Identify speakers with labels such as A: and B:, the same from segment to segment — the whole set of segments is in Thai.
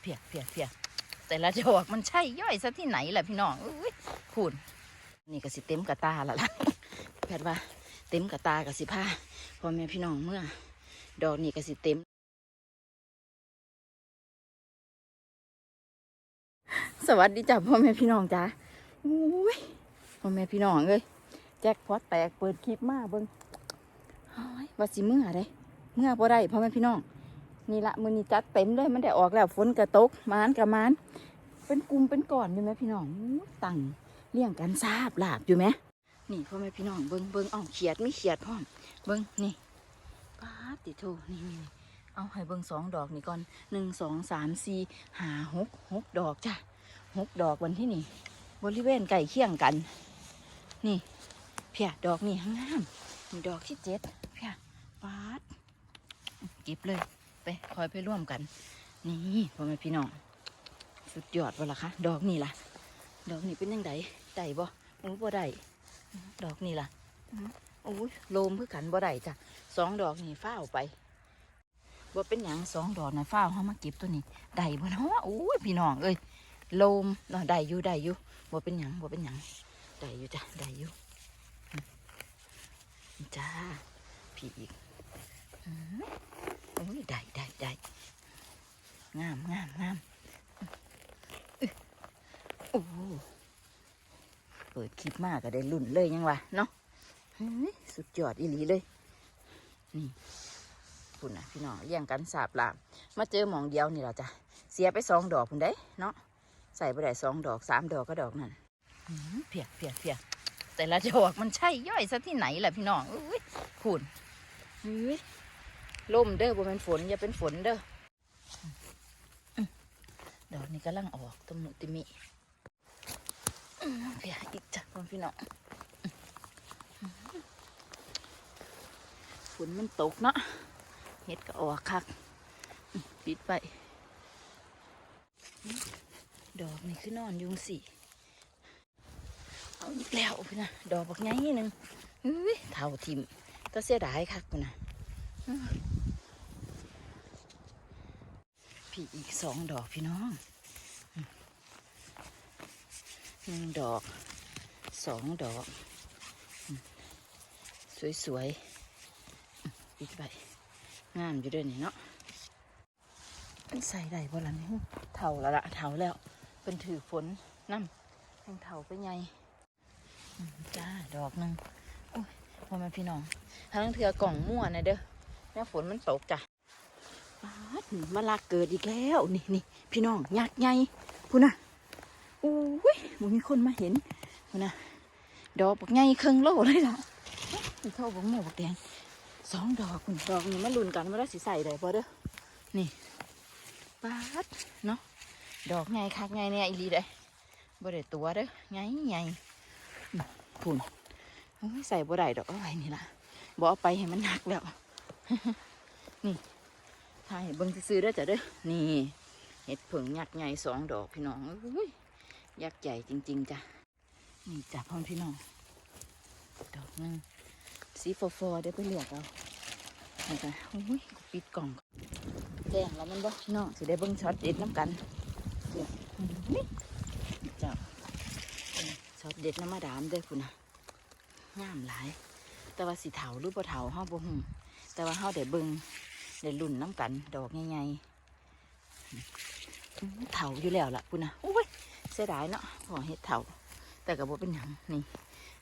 A: เพียเพียเพียแต่ละดอกมันใช่ย่อยซะที่ไหนล่ะพี่น้องอุ้ยพูนนี่ก็สิเต็มกระตาละล่ะแพทย์ว่าเต็มกระตากับสิผ้าพ่อแม่พี่น้องเมื่อ ดอกนี่ก็สิเต็ม สวัสดีจ้ะพ่อแม่พี่น้องจ้าอุ้ยพ่อแม่พี่น้องเลยแจ็คพอตแตกเปิดคลิปมาเบิ้งเฮ้ยว่าสิเมื่อได้เมื่อบ่ได้พ่อแม่พี่น้อง นี่ละมือนี้จัดเต็มเลยมันได้ออกแล้วฝนกระตกมานกับมานเป็นกลุ่มเป็นก่อนอยู่ไหมพี่น้องตังเลี้ยงกันซาบลาบอยู่ไหมนี่พ่อแม่พี่น้องเบิ้งเบิ้งเอ้าเขียดไม่เขียดพร้อมเบิ้งนี่ป้าติโทนี่นี่นี่เอาให้เบิ้งสองดอกนี่ก่อนหนึ่งสองสามสี่ห้าหกหกดอกจ้ะหกดอกวันที่นี่บริเวณไก่เคียงกัน นี่เพียดอกนี่งามนี่ดอกที่เจ็ดเพียป้าเก็บเลย ไปคอยไปร่วมกัน นี่พ่อแม่พี่น้องสุดยอดบ่ล่ะคะดอกนี่ล่ะ ดอกนี่เป็นยังไงได้บ่โอ้บ่ได้ดอกนี่ล่ะโอ้ยโลมเพื่อกันบ่ได้จ้ะสองดอกนี่ฟ้าวไปบ่เป็นหยังสองดอกนะฟ้าวเฮามาเก็บตัวนี้ได้บ่เนาะโอ้ยพี่น้องเอ้ยโลมเนาะได้อยู่ได้อยู่บ่เป็นหยังบ่เป็นหยังได้อยู่จ้ะได้อยู่จ้าพี่อีก อ้ยได้ได้ได้งามงามงามอึ๊ะโอ้เปิดคลิปมากก็ได้ลุ่นเลยยังวะเนาะสุดยอดอีหลีเลย นี่พุ่นนะพี่น้องเลี้ยงกันสาบลามมาเจอหมองเดียวนี่แหละจ้ะเสียไปสองดอกพุ่นได้เนาะใส่ไปได้สองดอกสามดอกก็ดอกนั่นเพียเพียเพียแต่ละดอกมันใช่ย่อยซะที่ไหนล่ะพี่น้องอุ้ยพุ่นเฮ้ย ลมเด้อบ่เป็นฝนอย่าเป็นฝนเด้อดอกนี้กำลังออกตมุติมิเพียอีกจ้ะพ่อพี่น้องฝนมันตกเนาะเห็ดก็ออกคักปิดไป ดอกนี่คือนอนยุงสี่เอาอีกแล้วพี่นะดอกบักใหญ่หนึ่งอุ้ยเท่าทิมก็เสียดายคักพุ่นะ พี่อีกสองดอกพี่น้องหนึ่งดอกสองดอก สวยๆอืมปิดไปงามอยู่ด้วยนี่เนาะมันใส่ได้บ่ล่ะนี่เท่าแล้วละเท่าแล้วเป็นถือฝนน้ำทั้งเท่าไปไงจ้าดอกหนึ่งโอ้ยพ่อแม่พี่น้องทั้งเถือกล่องมั่วนะเด้อแม่ฝนมันตกจ้ะ ปาดมาลากเกิดอีกแล้ว นี่นี่พี่น้องยักษ์ใหญ่พูน่ะโอ้ยมันมีคนมาเห็นพูน่ะดอกบักใหญ่ครึ่งโลเลยล่ะเท่าบักหมูบักแดงสองดอกคุณดอกนี่มันลุนกันมาได้สิใส่ได้พอเด้อนี่ปาดเนาะดอกใหญ่คักใหญ่เนี่ยอีลีได้บ่ได้ตัวเด้อใหญ่ใหญ่พูนใส่บ่ได้ดอกเอาไว้นี่ล่ะบ่เอาไปให้มันหนักแล้วนี่ ถ่ายเบิ่งซื้อได้จ้ะเด้อนี่เห็ดผึ่งยักษ์ใหญ่สองดอกพี่น้องเอ้ยยักษ์ใหญ่จริง ๆจ้ะนี่จ้ะพ่อพี่น้องดอกนึงสีฟอๆเดี๋ยวไปเลือกเอานี่จ้ะโอ้ยปิดกล่องแจ้งแล้วมันบ่พี่น้องสิได้เบิ่งช็อตเด็ดน้ำกันเดี๋ยวนี่จ้ะช็อตเด็ดน้ำมาดามเด้อคุณนะงามหลาย แต่ว่าสีเถาหรือบ่เถาเฮาบ่ฮู้แต่ว่าเฮาได้เบิ่ง ได้รุ่นน้ำกัน ดอกใหญ่ๆเถาอยู่แล้วล่ะปุ่นะอุ้ยเสียดายเนาะพอเห็ดเถาแต่กับบ่เป็นหยังนี่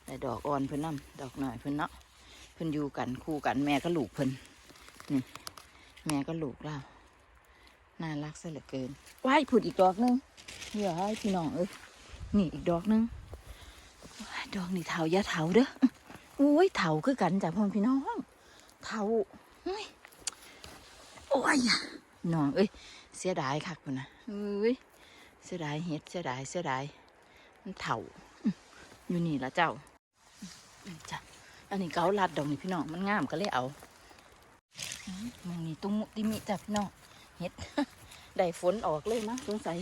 A: แต่ดอกอ่อนเพิ่นน้ำดอกหน่อยเพิ่นเนาะเพิ่นอยู่กันคู่กันแม่ก็ลูกเพิ่นนี่แม่ก็ลูกเราน่ารักซะเหลือเกินว้ายผุดอีกดอกนึงเดี๋ยวให้พี่น้องเอ้ยนี่อีกดอกนึงดอกนี่เถาอย่าเถาเด้ออุ้ยเถาคือกันจ้ะพ่อพี่น้องเถาอุ้ย โอ้ยน้องเอ้ยเสียดายคักพุ่นนะเอ้ยเสียดายเฮ็ดเสียดายเสียดายมันเถ่าอื้ออยู่นี่ละเจ้าอื้อจ้ะอันนี้เกาลัดดอกนี่พี่น้องมันงามก็เลยเอาอื้อมองนี่ตุ้มมุติมิจ้ะพี่น้องเฮ็ดได้ฝนออกเลยมั้งสงสัย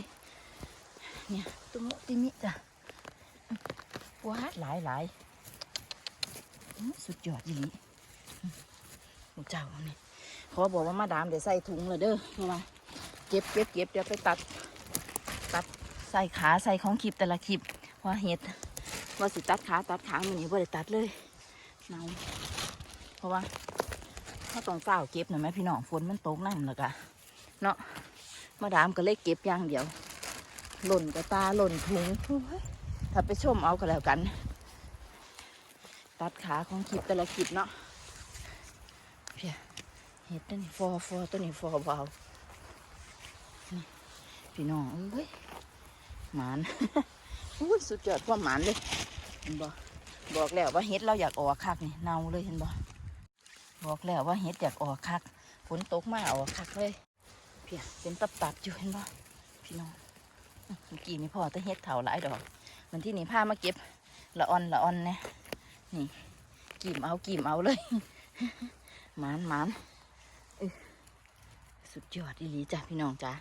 A: เนี่ยตุ้มมุติมิจ้ะอื้อว้าดหลายหลายอื้อสุดยอดอีหลีอื้อเจ้านี่ ขอบอกว่ามาดามเดี๋ยวใส่ถุงเลยเด้อเพราะว่าเก็บเก็บเก็บเดี๋ยวไปตัด ตัดใส่ขาใส่ของคลิปแต่ละคลิปว่าเห็ดว่าสิตัดขาตัดขามันนี่บ่ได้ตัดเลยเนาเพราะว่าถ้าต้องเฝ้าเก็บหน่อยไหมพี่น้องฝนมันตกนั่นแล้วกะเนาะมาดามก็เลยเก็บอย่างเดียว หล่นกระตาหล่นถุงถ้าไปชมเอาก็แล้วกัน ตัดขาของคลิปแต่ละคลิปเนาะ เห็ดตัวนี้ฟอฟอตัวนี้ฟอเบานี่พี่น้องเอ้ยหมานอุ้ยสุดยอดความหมานเลยเห็นบ่บอกแล้วว่าเห็ดเราอยากออกคักนี่เน่าเลยเห็นบ่บอกแล้วว่าเห็ดอยากออกคักฝนตกมาออกคักเลยเพียเป็นตับตับอยู่เห็นบ่พี่น้องเมื่อกี้นี่พ่อต่เห็ดเถาหลายดอกมันที่นี่พามาเก็บละอ่อนละอ่อนเนี่ยนี่กีมเอากีมเอาเลยหมานหมาน สุดยอดอีหลีจ้ะพี่น้องจ้ะ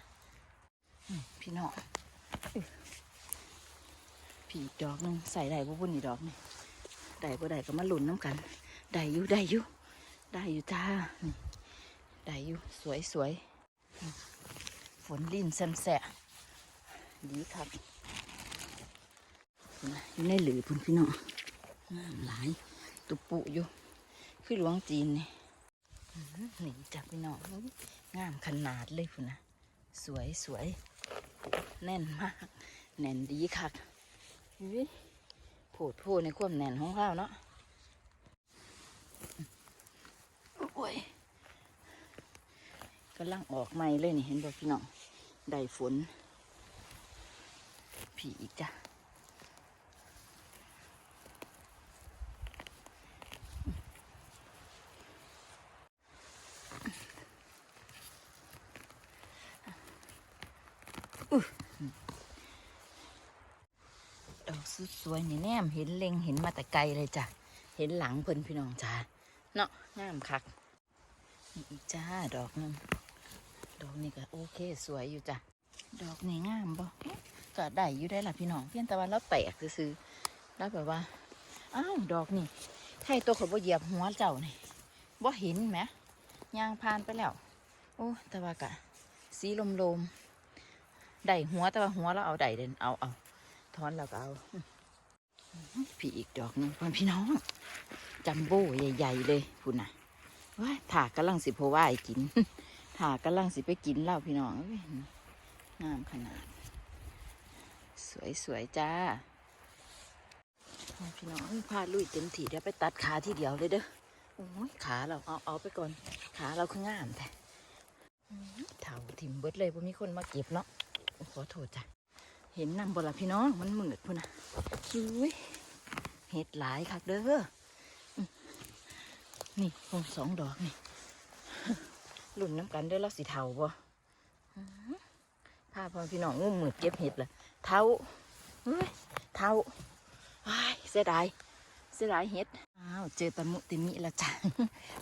A: พี่น้องผีดอกหนึงใส่ได้บ่พุ่นนี่ดอกนี่ได้บ่ได้ก็มาหลุนน้ำกันได้อยู่ได้อยู่ได้อยู่จ้านี่ได้อยู่สวยสวยฝนลินแซมแสะดีครับอยู่ในหลือพุ่นพี่น้องหลายตุปุอยู่คือหลวงจีนนี่อื้อหือนี่จับพี่น้องอ งามขนาดเลยพุ่นะสวยสวยแน่นมาก แน่นดีคักอุ๊ยโผดโพในความแน่นของเราวเนาะโอ้ยกำลังออกใหม่เลยนี่เห็นบ่พี่น้องได้ฝน ผีอีกจ้ะ ดอกสุดสวยนี่แนมเห็นเล็งเห็นมาแต่ไกลเลยจ้ะ เห็นหลังเพิ่นพี่น้องจ้าเนาะงามคักนี่อีกจ้าดอกนึงดอกนี้ก็โอเคสวยอยู่จ้ะ ดอกนี่งามบ่ก็ได้อยู่ได้ล่ะพี่น้องเพียงแต่ว่าเราแตกซื้อแล้วแบบว่าอ้าวดอกนี่ใครตัวเขาบ่เหยียบหัวเจ้านี่บ่เห็นไหมยางพานไปแล้ว โอ้แต่ว่ากะสีลมลมๆ ได้หัวแต่ว่าหัวเราเอาได้เด่นเอาเอาถอนเราก็เอาพี่อีกดอกหนึงพ่อพี่น้องจัมโบ้ใหญ่ๆเลยพุ่นน่ะว้าถากกำลังสิโพว่าไอ้กินถากกำลังสิไปกินเหล้าพี่น้องงามขนาด สวยๆจ้าพี่น้องพาลุยเต็มที่เดี๋ยวไปตัดขาทีเดียวเลยเด้อโอ้ยขาเราเอาเอาไปก่อน ขาเราคืองามแต่อื้อเถาถิ่มเบิดเลยพ่มีคนมาเก็บเนาะ ขอโทษจ้ะ เห็นนำบ่ละพี่น้อง มันมืดพุ่นนะอุ้ยเห็ดหลายคักเด้อ นี่คงสองดอกนี่รุ่นน้ำกันเด้อแล้วสีเทาบ่อื้อพาพอพี่น้องงุ่มมืดเก็บเห็ดละเทาเฮ้ยเทาอ้เสียดายเสียดายเฮ็ด อ้าว เจอตะมุติมิละจ้ะ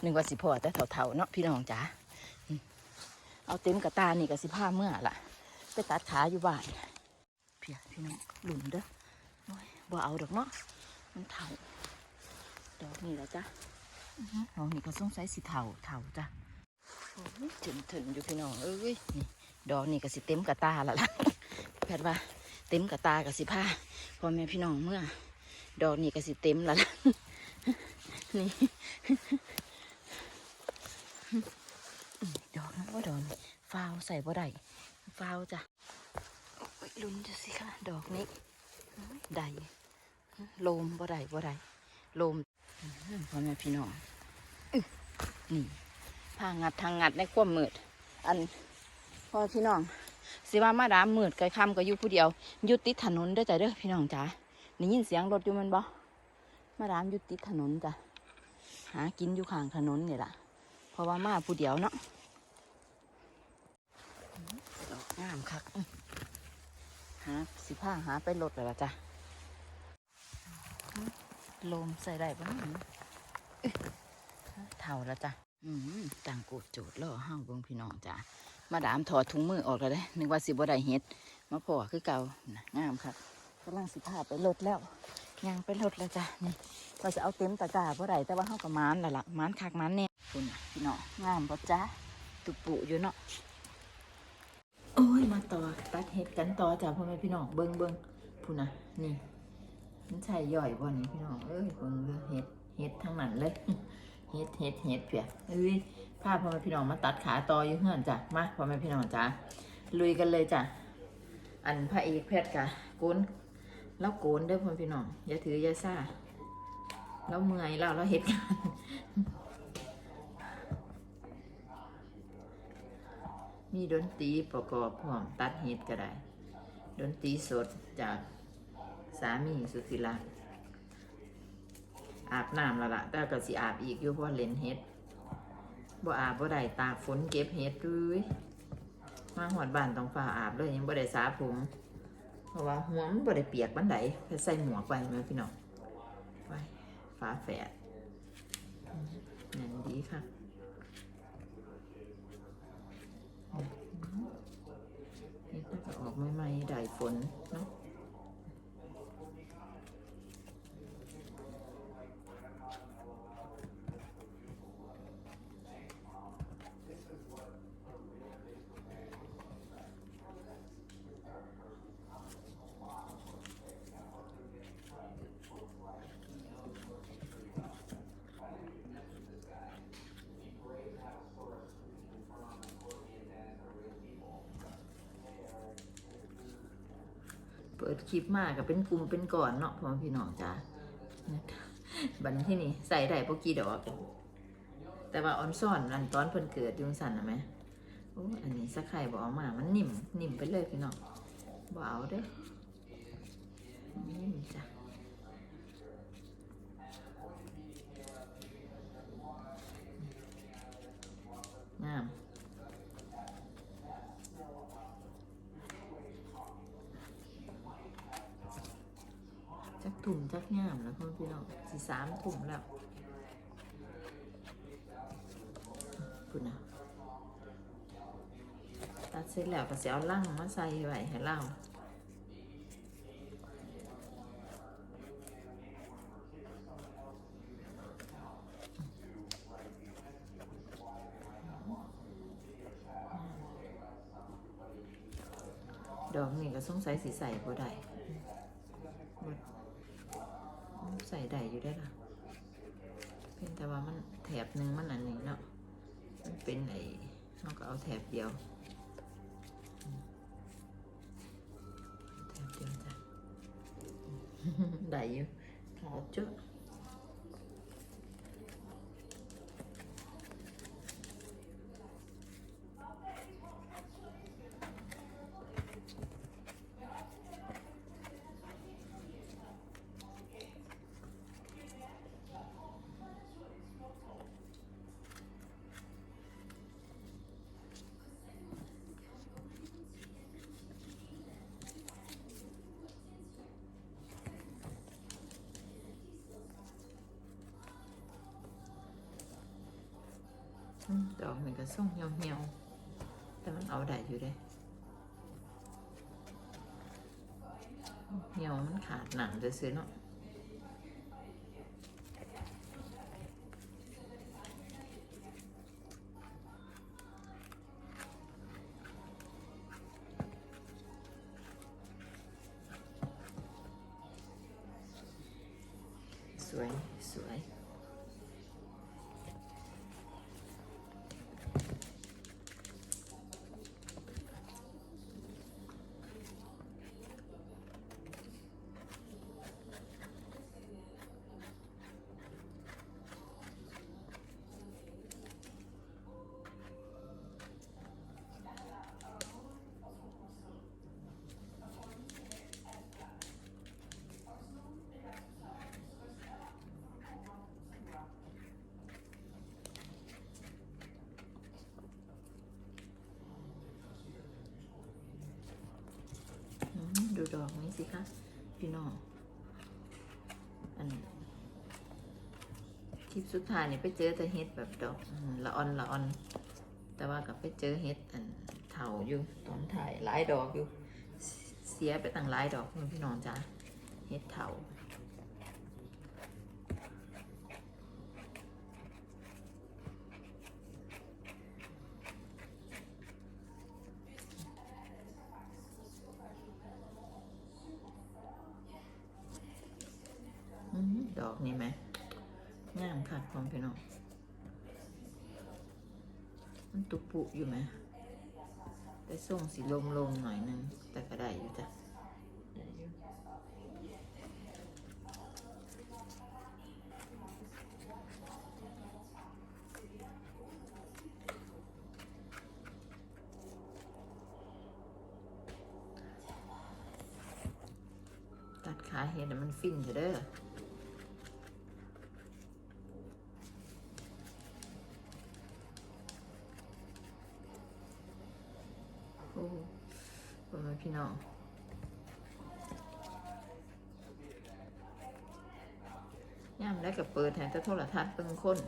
A: นึกว่าสิพอแต่เถาๆเนาะพี่น้องจ๋า เอาเต็มกระตานี่กับสิผ้าเมื่อล่ะ ไปตัดขาอยู่บ้านเพียพี่น้องหลุนเด้อบ่เอาดอกเนาะมันเถาดอกนี่แหละจ้ะดอกนี่ก็สงสัยสิเถาเถาจ้ะถึงถึงอยู่พี่น้องเอ้ยนี่ดอกนี่ก็สิเต็มกระตาละล่ะแพทย์ว่าเต็มกระตากับสิผ้าพ่อแม่พี่น้องเมื่อ ดอกนี่ก็สิเต็มล้วล่ะนี่ดอกนะว่าดอกฟาวใส่บ่ได้ ฟาวจ้ะโอ้ยลุ้นจะสิค่ะ ดอกนี้ได้โลมบ่ได้บ่ได้โลมอื้อพ่อแม่พี่น้องอื้อนี่พางัดทางงัดในความมืด อันพ่อพี่น้องสิว่ามาดามมืดไกลคำก็อยู่ผู้เดียวอยู่ติดถนนเด้อจ้ะเด้อพี่น้องจ๋าได้ยินเสียงรถอยู่แมันบ่มาดามอยู่ติดถนนจ้ะหากินอยู่ข้างถนนนี่ล่ะเพราะว่ามาผู้เดียวเนาะดอกงามคักหาสิผ้าหาไปรถแล้วล่ะจ้ะลมใส่ได้ปะเนี่ยอื้อเท่าแล้วจ้ะอืมต่างโกดโจดล่อห้าวเบิ่งพี่น้องจ้ะมาดามถอดถุงมือออกแล้วเด้นึกว่าสิบ่ได้เฮ็ดมาพอคือเก่างามครับกำลังสิพาไปรถแล้วยางไปรถแล้วจ้ะนี่ว่าจะเอาเต็มตะกร้าบ่ได้แต่ว่าเฮาก็มานล้วล่ะมานคักมานแน่คุณน่ะพี่น้องงามบ่จ้ะตุปุอยู่เนาะ มาต่อตัดเห็ดกันต่อจ้ะพ่อแม่พี่น้องเบิ้งเบิ้งพูนะนี่มันใช่ย่อยบ่นี่พี่น้องเอ้ยเบิ้งเด้อเห็ดเห็ดทั้งนั้นเลยเห็ดเห็ดเห็ดเปียกเอ้ยพาพ่อแม่พี่น้องมาตัดขาต่ออยู่เฮือนจ้ะมาพ่อแม่พี่น้องจ้ะลุยกันเลยจ้ะอันพระเอกแพทย์กะโกนแล้วโกนเด้อพ่อแม่พี่น้องอย่าถืออย่าซ่าแล้วเมื่อยแล้วเราเห็ดกัน มีดนตรีประกอบพร้อมตัดเห็ดก็ได้ ดนตรีสดจากสามีสุธิรักอาบน้ำแล้วล่ะแต่ก็สิอาบอีกอยู่เพราะเล่นเห็ดบ่อาบบ่ได้ตากฝนเก็บเห็ดด้วยมาหอดบ้านต้องฝ่าอาบเลยยังบ่ได้สาผม เพราะว่าหัวมันบ่ได้เปียกบันไดแค่ใส่หมวกไว้แม่พี่น้องไว้ฟ้าแฝดนั่นดีค่ะ เห็ดมันก็ออกใหม่ๆได้ฝนเนาะเปิดคลิปมากกับเป็นกลุ่มเป็นก่อนเนาะพ่อพี่น้องจ้าบันที่นี่ใส่ได้ปกี่ดอก แต่ว่าออนซ่อนอันตอนเพิ่นเกิดยุงสันนะไหมโอ้อันนี้สักไข่บอกมา มันนิ่มนิ่มไปเลยพี่น้องบ่เอาเด้อนิ่มจ้ะ สี่สามถุ่มแล้วคุณนะตัดเสร็จแล้วก็จะเอาลั่งมาใส่ไว้ให้เล่าดอกนี่ก็สงสัยสีใส่บ่ได้ ใส่ได้อยู่ได้อล่ะเพียงแต่ว่ามันแถบหนึ่งมันอันนี้เนาะมันเป็นไอ้เราก็เอาแถบเดียวอืมแถบเดียวจ้ะได้อยู่ถอดเจ้า ดอกมันก็ส่งเหี่ยวเหี่ยวๆ แต่มันเอาได้อยู่เด้เหี่ยวมันขาดหนังจะซื้อๆเนาะสวย สวย ดอกนี้สิคะพี่น้องอันคลิปสุดท้ายนี่ไปเจอแต่เฮ็ดแบบดอกละอ่อนละอ่อน แต่ว่ากับไปเจอเฮ็ดอันเถาอยู่ตอนถ่ายหลายดอกอยู่ เสียไปตั้งหลายดอกพี่น้องจ้าเฮ็ดเถา นี่ไหมงามคักของพี่น้องมันตุปุอยู่ไหมแต่ส่งสีลมลมๆหน่อยนึง แต่ก็ได้อยู่จ้ะตัดขาเห็ดให้มันฟินเถอะเด้อ กับเปิดแทนแต่โทรทัศน์เบิ่งคน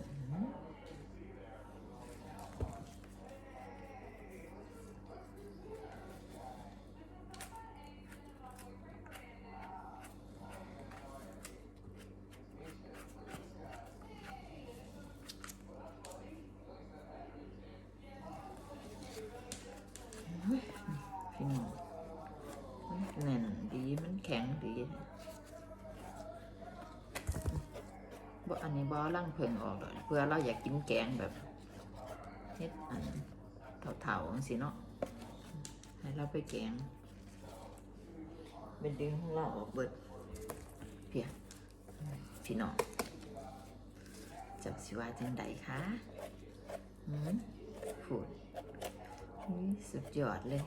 A: พี่น้องมันแน่นดีมันแข็งดี บอันนี้บ่ล่างเพิงออกดอกเพื่อเราอยากกินแกงแบบเฮ็ดอันเถาๆจังสิเนาะให้เราไปแกงเป็นดึงของเราออกเบิดเพียพี่น้องจับสิว่าจังใดคะหืมพูดอุ๊ยสุดยอดเลย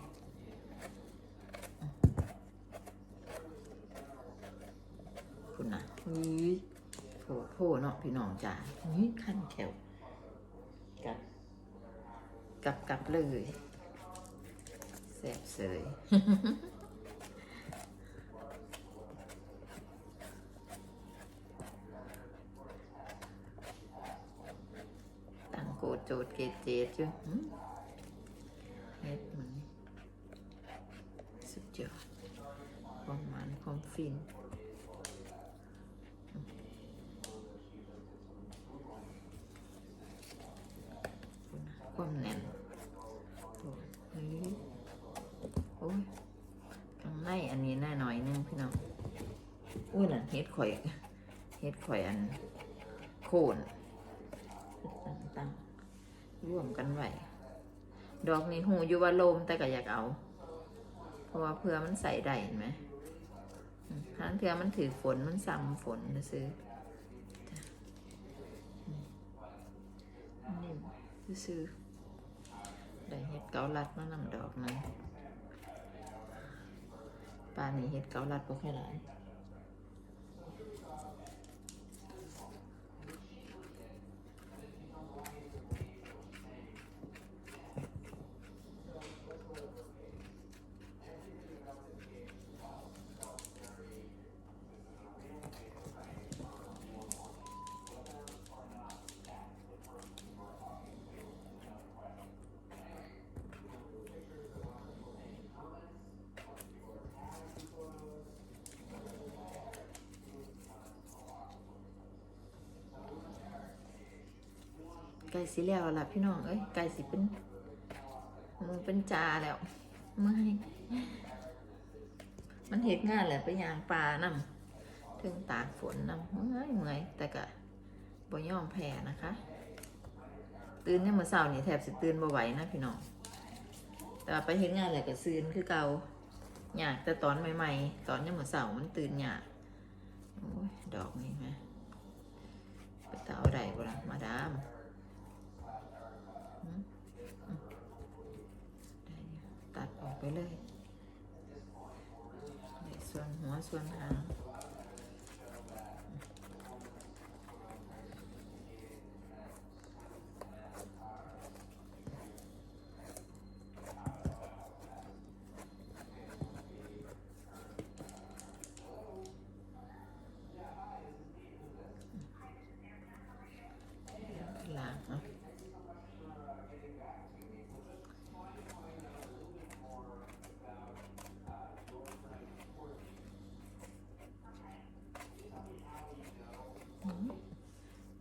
A: คุณนะอุ้ย โผล่เนาะพี่น้องจ๋าอุ้ยขั้นแถวกับกับกับเลยแสบเสยตั้งโกโจดเกเจดจ้ะหืมเฮ็ดมันสุดยอดความมันความฟิน ความแน่นโอ้ยโอ้ยข้างในอันนี้แน่หน่อยนึงพี่น้องอุ้ ยน่ะเฮ็ดข่อยเฮ็ดข่อยอัน โคนตั้งๆร่วมกันไว้ดอกนี้หูอยู่ว่าโลมแต่ก็อยากเอา เพราะว่าเพื่อมันใส่ได้เห็นไหมทั้งเทือมันถือฝนมันซ้ำฝนนะซื้อนิ่มซื้อได้เห็ดเกาลัดมานำดอกนั้นปลานี่เห็ดเกาลัดบ่ค่อยหลาย ไก่สีแล้วล่ะพี่น้องเอ้ยไก่สิเป็นมึงเป็นจาแล้วไม่มันเห็ดงานแหละไปยางปลานำถึงตากฝนนำเมื่อยเมื่อยแต่ก็บ่ยอมแพ้นะคะ ตื่นเนี่ยามมื่อเช้านี่แทบสิตื่นบ่ไหวนะพี่น้องแต่ไปเห็นงานแหละก็ซืนคือเก่าอยากแต่ตอนใหม่ๆ ตอนเนี่ยามมื่อเช้ามันตื่นยากดอกนี่ไหมไปตาเอาไดบ่ล่ะมาดามอืมได้อยู่ตัดออก ไปเลยด้ส่วนหัวส่วนหางล้างเอา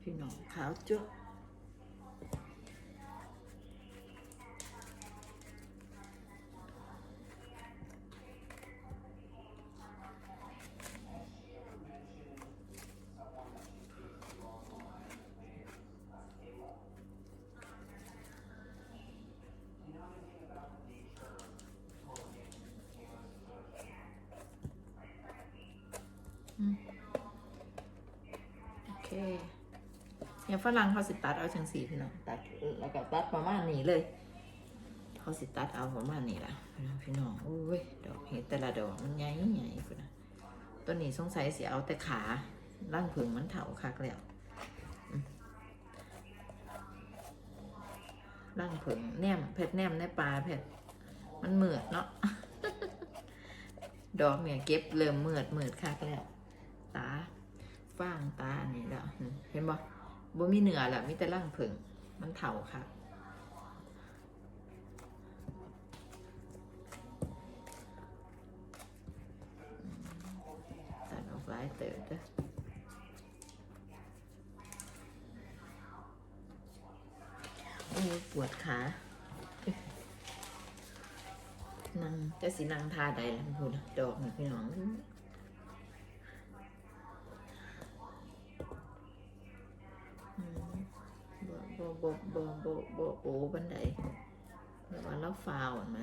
A: พี่น้อง
B: ฝรั่งเขาสิตัดเอาจังสีพี่น้องตัดแล้วก็ตัดประมาณนี้เลยเขาสิตัดเอาประมาณนี้ล่ะพี่น้ององโอ้ยดอกเห็ดแต่ละดอกมันใหญ่ใหญ่พุ่นนะต้นนี้สงสัยสิเอาแต่ขาล่างผึ่งมันเถาคักแล้วอืมล่างผึ่งแนมเพชรแนมในปลาเพชรมันเหมือดเนาะดอกเนี่ยเก็บเริ่มเหมือดเหมือดคักแล้ว ตาฟ้างตานนี้แล้วเห็นบ่ บ่มีเนื้อแหล้วมีแต่ล่างผึ่งมันเถาคักตัดออกหลายเติบเด้อโอ้ปวดขานั่งจะสินั่งท่าใดล่ะพูดดอกนี่พี่น้องอืม บบ่บ่บ่บ่บ่โอ้บันไดแล้วว่าเราฟาวเห็นไหม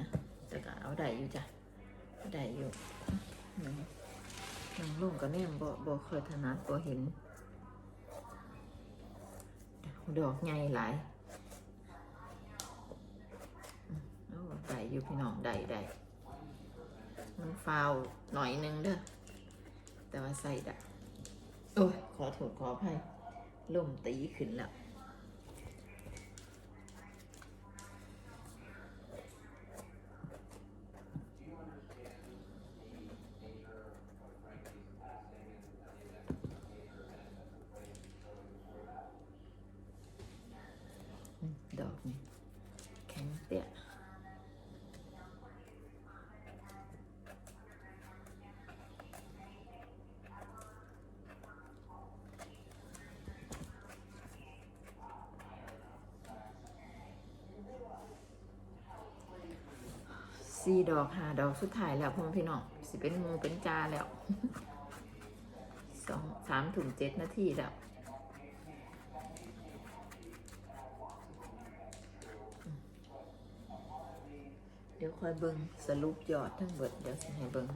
B: แต่ก็เอาได้อยู่จ้ะได้อยู่อืมนางลงกับแม่บ่บ่เคยถนัดบ่เห็น ดอกใหญ่หลายอืมเอาได้อยู่พี่น้องได้ได้มันฟาวหน่อยหนึงเด้อแต่ว่าใส่ด้โอ้ยขอโทษขออภัยลมตีขึ้นแล้ว อืม ดอกนี่แข็งเปี้ยสี่ดอกหาดอกสุดท้ายแล้วพ่อแม่พี่น้องสิเป็นหมูเป็นจาแล้วสองสามถึงเจ็ดนาทีแล้ว เดี๋ยว คอยเบิ้งสรุปยอดทั้งเบิดเดี๋ยวสิให้เบิ้ง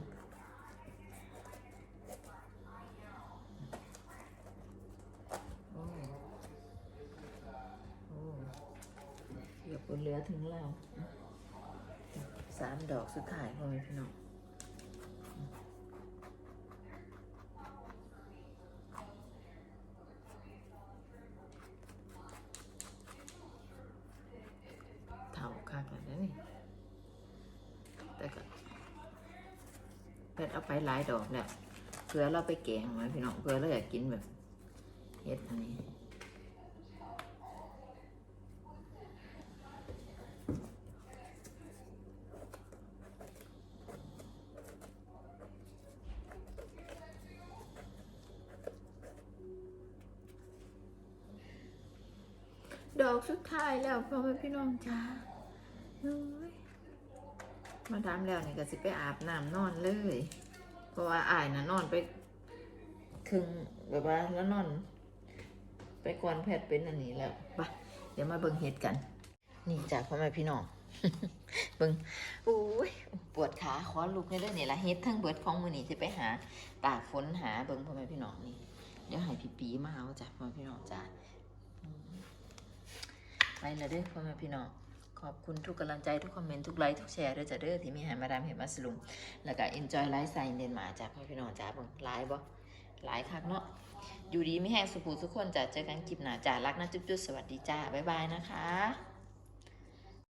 B: เดี๋ยวเหลือถึงเราสามดอกสุดท้ายพ่อแม่พี่น้องเท่าคักแล้วนะนี่ แต่ก็เป็ดเอาไปหลาย ดอกแล้วเพื่อเราไปแกงไว้พี่น้องเพื่อเราอยากกินแบบเฮ็ดอันนี้ดอกสุดท้ายแล้วพ่อแม่พี่น้องจ้าเอ้ยมาทำแล้วนี่ก็สิไปอาบน้ำนอนเลย เพราะว่าอายนะนอนไปครึ่งแบบว่าแล้วนอน ไปก่อนแพทย์เป็นอันนี้แล้วไปเดี๋ยวมาเบิ่งเฮ็ดกัน นี่จากพ่อแม่พี่น้อง เบิ่งอุ้ยปวดขาขอลุกในเรื่องนี้ละเฮ็ดทั้งเบิดของมือนี่จะไปหาตากฝนหาเบิ่งพ่อแม่พี่น้องนี่เดี๋ยวให้พี่ปีมาเอาจ้ะพ่อแม่พี่น้องจ้ะอืมไปและเด้อพ่อแม่พี่น้อง ขอบคุณทุกกำลังใจทุกคอมเมนต์ทุกไลค์ทุกแชร์ด้วยจ้ะเด้อที่มีให้มาดามเห็นมาสลุมแล้วก็อินจอยไลฟ์สไตล์เดนมาร์กจากพ่อพี่น้องจ้าบิ่งไลฟ์บ่ไลฟ์คักเนาะอยู่ดีไม่แห้งสุขูทุกคนจ้ะเจอกันคลิปหน้าจ้ารักนะจุ๊บๆสวัสดีจ้าบ๊ายบายนะคะ